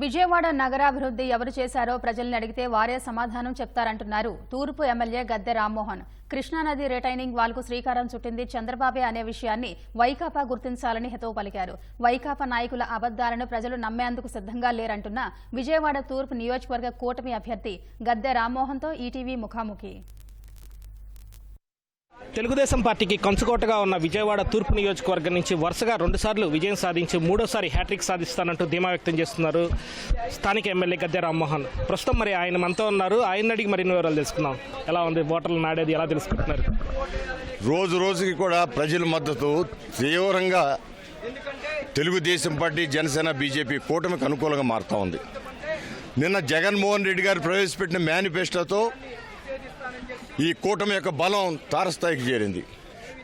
విజయవాడ నగరాభివృద్ధి ఎవరు చేశారో ప్రజల్ని అడిగితే వారే సమాధానం చెప్తారంటున్నారు. తూర్పు ఎమ్మెల్యే గద్దె రామ్మోహన్. కృష్ణానది రిటైనింగ్ వాల్కు శ్రీకారం చుట్టింది చంద్రబాబే అనే విషయాన్ని వైకాపా గుర్తించాలని హితవు పలికారు. వైకాపా నాయకుల అబద్దాలను ప్రజలు నమ్మేందుకు సిద్ధంగా లేరంటున్న విజయవాడ తూర్పు నియోజకవర్గ కూటమి అభ్యర్థి గద్దె రామ్మోహన్తో ఈటీవీ ముఖాముఖి. తెలుగుదేశం పార్టీకి కంచుకోటగా ఉన్న విజయవాడ తూర్పు నియోజకవర్గం నుంచి వరుసగా రెండుసార్లు విజయం సాధించి మూడోసారి హ్యాట్రిక్ సాధిస్తానంటూ ధీమా వ్యక్తం చేస్తున్నారు స్థానిక ఎమ్మెల్యే గద్దె రామ్మోహన్. ప్రస్తుతం మరి ఆయన మనతో ఉన్నారు. ఆయన అడిగి మరిన్ని వివరాలు తెలుసుకుందాం. ఎలా ఉంది? ఓటర్లు నాడేది ఎలా తెలుసుకుంటున్నారు? రోజు రోజుకి కూడా ప్రజల మద్దతు తీవ్రంగా తెలుగుదేశం పార్టీ జనసేన బీజేపీ కూటమికి అనుకూలంగా మారుతూ ఉంది. నిన్న జగన్మోహన్ రెడ్డి గారు ప్రవేశపెట్టిన మేనిఫెస్టోతో ఈ కూటమి యొక్క బలం తారస్థాయికి చేరింది.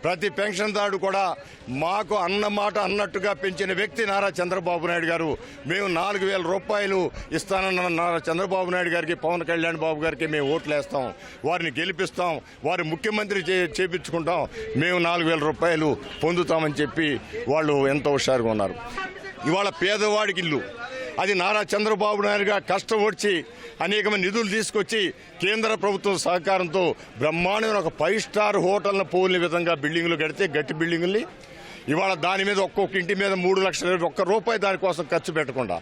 ప్రతి పెన్షన్దారుడు కూడా మాకు అన్నమాట అన్నట్టుగా పెంచిన వ్యక్తి నారా చంద్రబాబు నాయుడు గారు మేము నాలుగు వేల రూపాయలు ఇస్తానన్న నారా చంద్రబాబు నాయుడు గారికి పవన్ కళ్యాణ్ బాబు గారికి మేము ఓట్లు వేస్తాం వారిని గెలిపిస్తాం. వారి ముఖ్యమంత్రి చే చేపించుకుంటాం. మేము నాలుగు వేల రూపాయలు పొందుతామని చెప్పి వాళ్ళు ఎంతో హుషారుగా ఉన్నారు. ఇవాళ పేదవాడికి ఇల్లు. అది నారా చంద్రబాబు నాయుడుగా కష్టం వచ్చి అనేకమైన నిధులు తీసుకొచ్చి కేంద్ర ప్రభుత్వం సహకారంతో బ్రహ్మాండమైన ఒక ఫైవ్ స్టార్ హోటల్ను పోలిన విధంగా బిల్డింగులు కడితే గట్టి బిల్డింగుల్ని. ఇవాళ దాని మీద ఒక్కొక్క ఇంటి మీద మూడు లక్షల ఒక్క రూపాయి దానికోసం ఖర్చు పెట్టకుండా.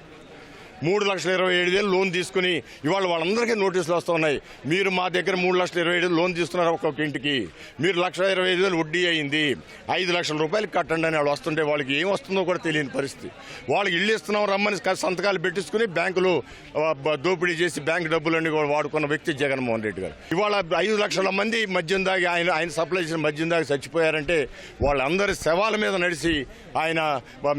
మూడు లక్షల ఇరవై ఏడు వేలు లోన్ తీసుకుని ఇవాళ వాళ్ళందరికీ నోటీసులు వస్తున్నాయి మీరు మా దగ్గర మూడు లక్షల ఇరవై ఏడు లోన్ తీసుకున్నారు ఒక్కొక్క ఇంటికి. మీరు లక్ష ఇరవై ఐదు వేలు వడ్డీ అయింది. ఐదు లక్షల రూపాయలు కట్టండి అని వాళ్ళు వస్తుంటే వాళ్ళకి ఏం వస్తుందో కూడా తెలియని పరిస్థితి. వాళ్ళకి ఇల్లు ఇస్తున్నాం రమ్మని సంతకాలు పెట్టించుకుని బ్యాంకులు దోపిడీ చేసి బ్యాంక్ డబ్బులన్నీ కూడా వాడుకున్న వ్యక్తి జగన్మోహన్ రెడ్డి గారు. ఇవాళ ఐదు లక్షల మంది మద్యం దాగి ఆయన ఆయన సప్లై చేసిన మద్యం దాగి చచ్చిపోయారంటే వాళ్ళందరి శవాల మీద నడిచి ఆయన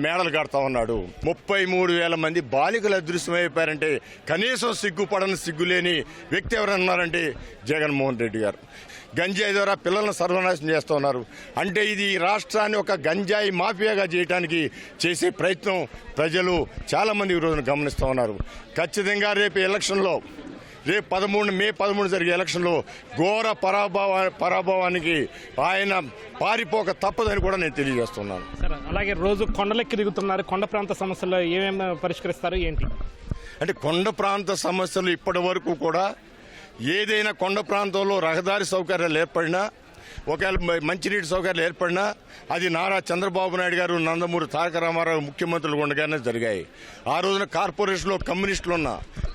మేడలు కడతా ఉన్నాడు. ముప్పై మూడు వేల మంది బాలికలు అదృశ్యమైపోయారంటే కనీసం సిగ్గుపడని సిగ్గులేని వ్యక్తి ఎవరైనా ఉన్నారంటే జగన్మోహన్ రెడ్డి గారు. గంజాయి ద్వారా పిల్లలను సర్వనాశనం చేస్తూ ఉన్నారు. అంటే ఇది రాష్ట్రాన్ని ఒక గంజాయి మాఫియాగా చేయడానికి చేసే ప్రయత్నం ప్రజలు చాలామంది ఈ రోజున గమనిస్తూ ఉన్నారు. ఖచ్చితంగా రేపు ఎలక్షన్లో రేపు పదమూడు మే పదమూడు జరిగే ఎలక్షన్లో ఘోర పరాభవ పరాభవానికి ఆయన పారిపోక తప్పదని కూడా నేను తెలియజేస్తున్నాను. అలాగే రోజు కొండలెక్కి దిగుతున్నారు కొండ ప్రాంత సమస్యలు ఏమేమి పరిష్కరిస్తారు ఏంటి? అంటే కొండ ప్రాంత సమస్యలు ఇప్పటి వరకు కూడా ఏదైనా కొండ ప్రాంతంలో రహదారి సౌకర్యాలు ఏర్పడినా ఒకవేళ మంచినీటి సౌకర్యాలు ఏర్పడినా అది నారా చంద్రబాబు నాయుడు గారు నందమూరి తారక రామారావు ముఖ్యమంత్రులు ఉండగానే జరిగాయి. ఆ రోజున కార్పొరేషన్లో కమ్యూనిస్టులు ఉన్నా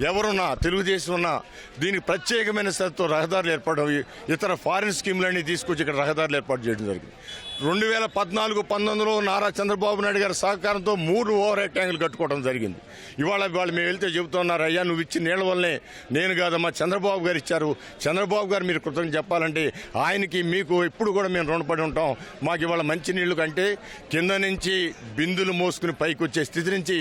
ఎవరున్నా తెలుగుదేశం ఉన్నా దీనికి ప్రత్యేకమైన శ్రద్ధతో రహదారులు ఏర్పడడం ఇతర ఫారిన్ స్కీమ్లన్నీ తీసుకొచ్చి ఇక్కడ రహదారులు ఏర్పాటు చేయడం జరిగింది. రెండు వేల పద్నాలుగు పంతొమ్మిదిలో నారా చంద్రబాబు నాయుడు గారి సహకారంతో మూడు ఓవర్ హెడ్ ట్యాంకులు కట్టుకోవడం జరిగింది. ఇవాళ వాళ్ళు మేము వెళ్తే చెబుతున్నారు అయ్యా నువ్వు ఇచ్చిన నీళ్ళ వల్లనే నేను కాదమ్మా చంద్రబాబు గారు ఇచ్చారు. చంద్రబాబు గారు మీరు కృతజ్ఞత చెప్పాలంటే ఆయనకి మీకు ఎప్పుడు కూడా మేము రుణపడి ఉంటాం. మాకు ఇవాళ మంచి నీళ్ళు కంటే కింద నుంచి బిందులు మోసుకుని పైకి వచ్చే స్థితి నుంచి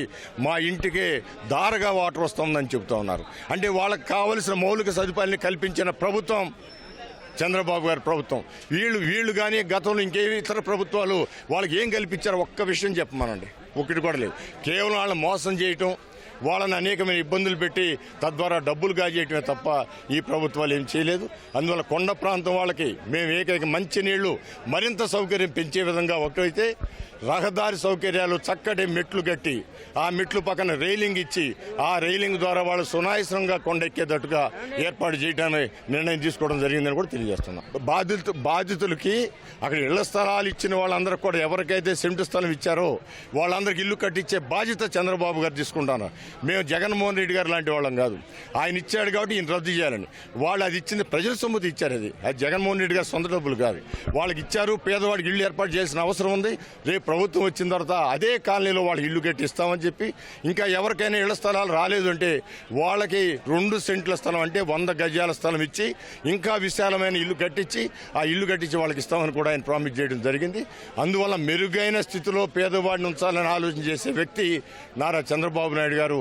మా ఇంటికి దారగా వాటర్ వస్తుందని చెబుతా ఉన్నారు అంటే వాళ్ళకి కావలసిన మౌలిక సదుపాయాలను కల్పించిన ప్రభుత్వం చంద్రబాబు గారి ప్రభుత్వం. వీళ్ళు వీళ్ళు కానీ గతంలో ఇంకే ఇతర ప్రభుత్వాలు వాళ్ళకి ఏం కల్పించారో ఒక్క విషయం చెప్పమనండి. ఒకటి కూడా లేదు. కేవలం వాళ్ళని మోసం చేయటం వాళ్ళని అనేకమైన ఇబ్బందులు పెట్టి తద్వారా డబ్బులు కాజేయటమే తప్ప ఈ ప్రభుత్వాలు ఏం చేయలేదు. అందువల్ల కొండ ప్రాంతం వాళ్ళకి మేము ఏకైక మంచినీళ్ళు మరింత సౌకర్యం పెంచే విధంగా ఒకటైతే రహదారి సౌకర్యాలు చక్కటి మెట్లు కట్టి ఆ మెట్లు పక్కన రైలింగ్ ఇచ్చి ఆ రైలింగ్ ద్వారా వాళ్ళు సునాయసంగా కొండెక్కేటట్టుగా ఏర్పాటు చేయడానికి నిర్ణయం తీసుకోవడం జరిగిందని కూడా తెలియజేస్తున్నాం. బాధితు బాధితులకి అక్కడ ఇళ్ళ స్థలాలు ఇచ్చిన వాళ్ళందరికీ కూడా ఎవరికైతే సెంటు స్థలం ఇచ్చారో వాళ్ళందరికీ ఇల్లు కట్టించే బాధ్యత చంద్రబాబు గారు తీసుకుంటాను. మేము జగన్మోహన్ రెడ్డి గారు లాంటి వాళ్ళం కాదు. ఆయన ఇచ్చాడు కాబట్టి ఈయన రద్దు చేయాలని. వాళ్ళు అది ఇచ్చింది ప్రజల సొమ్ముతి ఇచ్చారు అది. అది జగన్మోహన్ రెడ్డి గారు సొంత డబ్బులు కాదు. వాళ్ళకి ఇచ్చారు పేదవాడికి ఇల్లు ఏర్పాటు చేసిన అవసరం ఉంది. రేపు ప్రభుత్వం వచ్చిన తర్వాత అదే కాలనీలో వాళ్ళకి ఇల్లు కట్టి ఇస్తామని చెప్పి ఇంకా ఎవరికైనా ఇళ్ళ స్థలాలు రాలేదు అంటే వాళ్ళకి రెండు సెంట్ల స్థలం అంటే వంద గజాల స్థలం ఇచ్చి ఇంకా విశాలమైన ఇల్లు కట్టించి ఆ ఇల్లు కట్టించి వాళ్ళకి ఇస్తామని కూడా ఆయన ప్రామిస్ చేయడం జరిగింది. అందువల్ల మెరుగైన స్థితిలో పేదవాడిని ఉంచాలని ఆలోచన చేసే వ్యక్తి నారా చంద్రబాబు నాయుడు గారు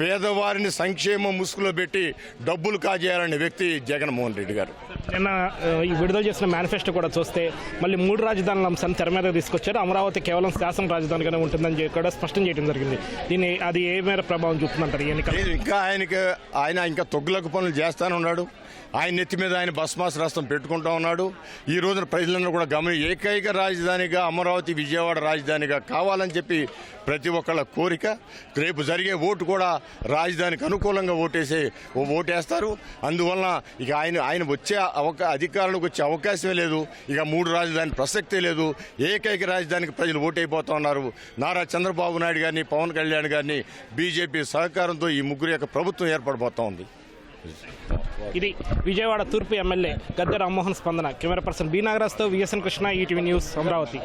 పేదవారిని సంక్షేమం ముసుగులో పెట్టి డబ్బులు కాజేయాలనే వ్యక్తి జగన్మోహన్ రెడ్డి గారు. నిన్న ఈ విడుదల చేసిన మేనిఫెస్టో కూడా చూస్తే మళ్ళీ మూడు రాజధానుల అంశాన్ని తెర మీద తీసుకొచ్చారు. అమరావతి కేవలం శాసన రాజధానిగానే ఉంటుందని చెప్పి కూడా స్పష్టం చేయడం జరిగింది. దీన్ని అది ఏ మేర ప్రభావం చూపుతుందంటారు ఎన్నికలు ఇంకా ఆయనకి ఆయన ఇంకా తొగ్గులకు పనులు చేస్తానే ఉన్నాడు. ఆయన నెత్తి మీద ఆయన భస్మాస రాష్ట్రం పెట్టుకుంటా ఉన్నాడు. ఈ రోజున ప్రజలందరూ కూడా గమని ఏకైక రాజధానిగా అమరావతి విజయవాడ రాజధానిగా కావాలని చెప్పి ప్రతి ఒక్కళ్ళ కోరిక. రేపు జరిగే ఓటు కూడా రాజధానికి అనుకూలంగా ఓటేసే ఓ ఓటేస్తారు. అందువలన ఇక ఆయన ఆయన వచ్చే అవకా అధికారంలోకి వచ్చే అవకాశమే లేదు. ఇక మూడు రాజధాని ప్రసక్తే లేదు. ఏకైక రాజధానికి ప్రజలు ఓటైపోతా ఉన్నారు. నారా చంద్రబాబు నాయుడు గారిని పవన్ కళ్యాణ్ గారిని బీజేపీ సహకారంతో ఈ ముగ్గురు యొక్క ప్రభుత్వం ఏర్పడబోతా ఉంది. ఇది విజయవాడ తూర్పు ఎమ్మెల్యే గద్దె రామ్మోహన్ స్పందన. కెమెరా పర్సన్ బి నాగరాజ్తో VSN Krishna ETV news Amaravati.